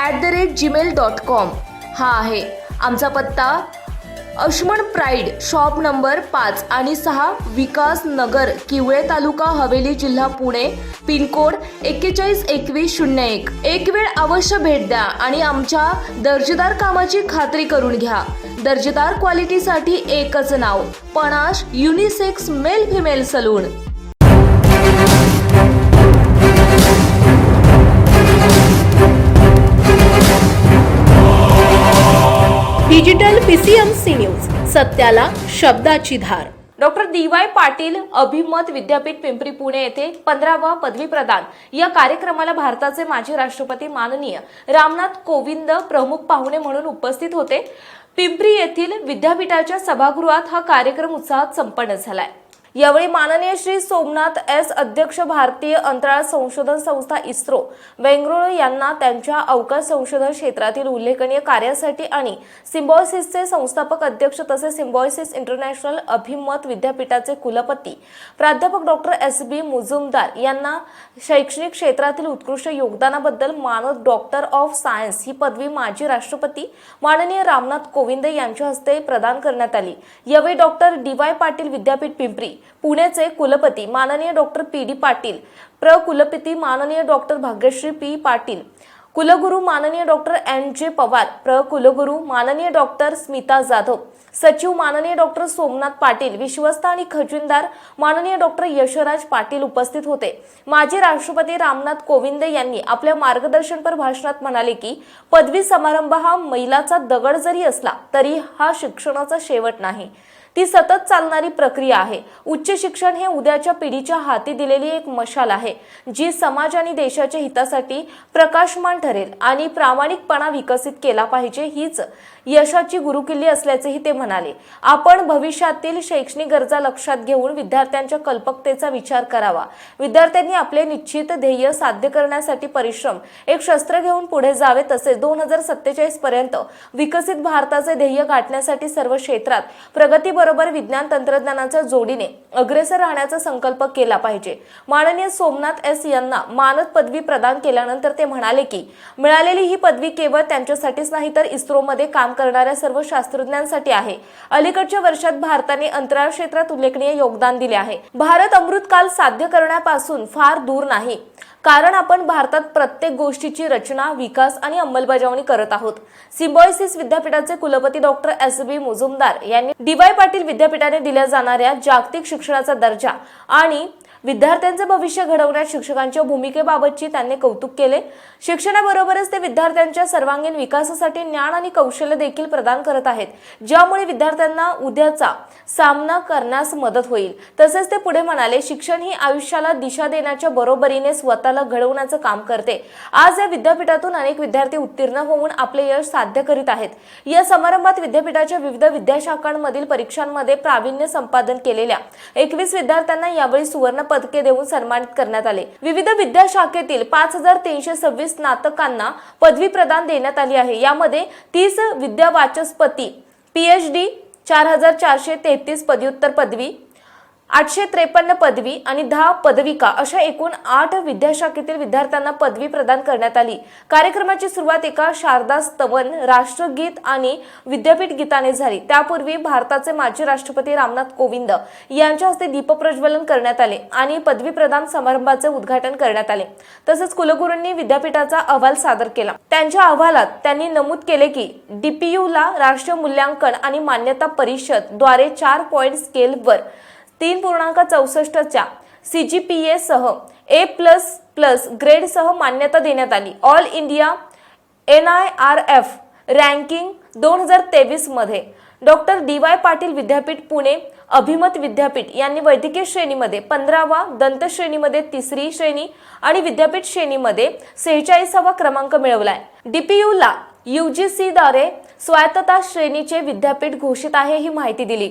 At the rate Gmail dot com हा आहे. आमचा पत्ता अश्मन प्राईड शॉप नंबर पाच आणि सहा विकास नगर किवळे तालुका हवेली जिल्हा पुणे पिनकोड एक्केचाळीस एकवीस शून्य एक. एक वेळ अवश्य भेट द्या आणि आमच्या दर्जेदार कामाची खात्री करून घ्या. दर्जेदार क्वालिटीसाठी एकच नाव Panash unisex male female salon digital PCMC news सत्याला शब्दाची धार. डॉक्टर डी वाय पाटील अभिमत विद्यापीठ पिंपरी पुणे येथे पंधरावा पदवी प्रदान. या कार्यक्रमाला भारताचे माजी राष्ट्रपती माननीय रामनाथ कोविंद प्रमुख पाहुणे म्हणून उपस्थित होते. पिंपरी येथील विद्यापीठाच्या सभागृहात हा कार्यक्रम उत्साहात संपन्न झालाय. यावेळी माननीय श्री सोमनाथ एस अध्यक्ष भारतीय अंतराळ संशोधन संस्था इस्रो बेंगळुरू यांना त्यांच्या अवकाश संशोधन क्षेत्रातील उल्लेखनीय कार्यासाठी आणि सिम्बॉयसिसचे संस्थापक अध्यक्ष तसेच सिम्बॉयसिस इंटरनॅशनल अभिमत विद्यापीठाचे कुलपती प्राध्यापक डॉक्टर एस बी मुजुमदार यांना शैक्षणिक क्षेत्रातील उत्कृष्ट योगदानाबद्दल मानद डॉक्टर ऑफ सायन्स ही पदवी माजी राष्ट्रपती माननीय रामनाथ कोविंद यांच्या हस्ते प्रदान करण्यात आली. यावेळी डॉक्टर डी वाय पाटील विद्यापीठ पिंपरी पुण्याचे कुलपती माननीय डॉक्टर पी डी पाटील प्र कुलपती माननीय डॉक्टर भाग्यश्री पी पाटील कुलगुरू माननीय डॉक्टर एन जे पवार प्र कुलगुरू माननीय डॉक्टर स्मिता जाधव सचिव माननीय डॉक्टर सोमनाथ पाटील विश्वस्त आणि खजिनदार माननीय डॉक्टर यशराज पाटील उपस्थित होते. माजी राष्ट्रपती रामनाथ कोविंद यांनी आपल्या मार्गदर्शनपर भाषणात म्हणाले की पदवी समारंभ हा मैलाचा दगड जरी असला तरी हा शिक्षणाचा शेवट नाही. ती सतत चालणारी प्रक्रिया आहे. उच्च शिक्षण हे उद्याच्या पिढीच्या हाती दिलेली एक मशाल आहे जी समाज आणि देशाच्या हितासाठी प्रकाशमान ठरेल आणि प्रामाणिकपणा विकसित केला पाहिजे हीच यशाची गुरुकिल्ली असल्याचेही ते म्हणाले. आपण भविष्यातील शैक्षणिक गरजा लक्षात घेऊन विद्यार्थ्यांच्या कल्पकतेचा विचार करावा. विद्यार्थ्यांनी आपले निश्चित ध्येय साध्य करण्यासाठी परिश्रम एक शस्त्र घेऊन पुढे जावे तसेच दोन हजार सत्तेचाळीस पर्यंत विकसित भारताचे ध्येय गाठण्यासाठी सर्व क्षेत्रात प्रगतीबरोबर विज्ञान तंत्रज्ञानाच्या जोडीने अग्रेसर राहण्याचा संकल्प केला पाहिजे. माननीय सोमनाथ एस यांना मानद पदवी प्रदान केल्यानंतर ते म्हणाले की मिळालेली ही पदवी केवळ त्यांच्यासाठीच नाही तर इस्रोमध्ये काम करणाऱ्या सर्व शास्त्रज्ञांसाठी आहे. अलीकडच्या वर्षात भारताने अंतराळ क्षेत्रात उल्लेखनीय योगदान दिले आहे. भारत अमृतकाल साध्य करण्यापासून फार दूर नाही. कारण आपण भारतात प्रत्येक गोष्टीची रचना विकास आणि अंमलबजावणी करत आहोत. सिम्बॉयसिस विद्यापीठाचे कुलपती डॉक्टर एस बी मुजुमदार यांनी डीवाय पाटील विद्यापीठाने दिल्या जाणाऱ्या जागतिक शिक्षणाचा दर्जा आणि विद्यार्थ्यांचे भविष्य घडवण्यात शिक्षकांच्या भूमिकेबाबतची त्यांनी कौतुक केले. शिक्षणाबरोबरच ते विद्यार्थ्यांच्या सर्वांगीण विकासासाठी ज्ञान आणि कौशल्य देखील प्रदान करत आहेत. ज्यामुळे विद्यार्थ्यांना उद्याचा सामना करण्यास मदत होईल. तसेच ते पुढे म्हणाले शिक्षण ही आयुष्याला दिशा देण्याच्या बरोबरीने स्वतःला घडवण्याचं काम करते. आज या विद्यापीठातून अनेक विद्यार्थी उत्तीर्ण होऊन आपले यश साध्य करीत आहेत. या समारंभात विद्यापीठाच्या विविध विद्याशाखांमधील परीक्षांमध्ये प्रावीण्य संपादन केलेल्या एकवीस विद्यार्थ्यांना यावेळी सुवर्ण पदके देऊन सन्मानित करण्यात आले. विविध विद्याशाखेतील पाच हजार तीनशे सव्वीस स्नातकांना पदवी प्रदान देण्यात आली आहे. यामध्ये तीस विद्यावाचस्पती डी चार हजार चारशे तेहतीस पदव्युत्तर पदवी आठशे त्रेपन्न पदवी आणि दहा पदविका अशा एकूण आठ विद्याशाखेतील विद्यार्थ्यांना पदवी प्रदान करण्यात आली. कार्यक्रमाची सुरुवात एका शारदा स्तवन राष्ट्रगीत आणि विद्यापीठ गीताने झाली. त्यापूर्वी भारताचे माजी राष्ट्रपती रामनाथ कोविंद यांच्या हस्ते दीपप्रज्वलन करण्यात आले आणि पदवी प्रदान समारंभाचे उद्घाटन करण्यात आले. तसेच कुलगुरूंनी विद्यापीठाचा अहवाल सादर केला. त्यांच्या अहवालात त्यांनी नमूद केले की डीपीयूला राष्ट्रीय मूल्यांकन आणि मान्यता परिषदद्वारे चार पॉईंट स्केलवर तीन पूर्णांक चौसष्टच्या सी जी पी एसह ए प्लस प्लस ग्रेडसह मान्यता देण्यात आली. All India N I R F ranking दोन हजार तेवीसमध्ये डॉक्टर डी वाय पाटील विद्यापीठ पुणे. अभिमत विद्यापीठ यांनी वैद्यकीय श्रेणीमध्ये पंधरावा दंत श्रेणीमध्ये तिसरी श्रेणी आणि विद्यापीठ श्रेणीमध्ये सेहेचाळीसावा क्रमांक मिळवलाय. यू जी सीद्वारे स्वायत्तता श्रेणीचे विद्यापीठ घोषित आहे ही माहिती दिली.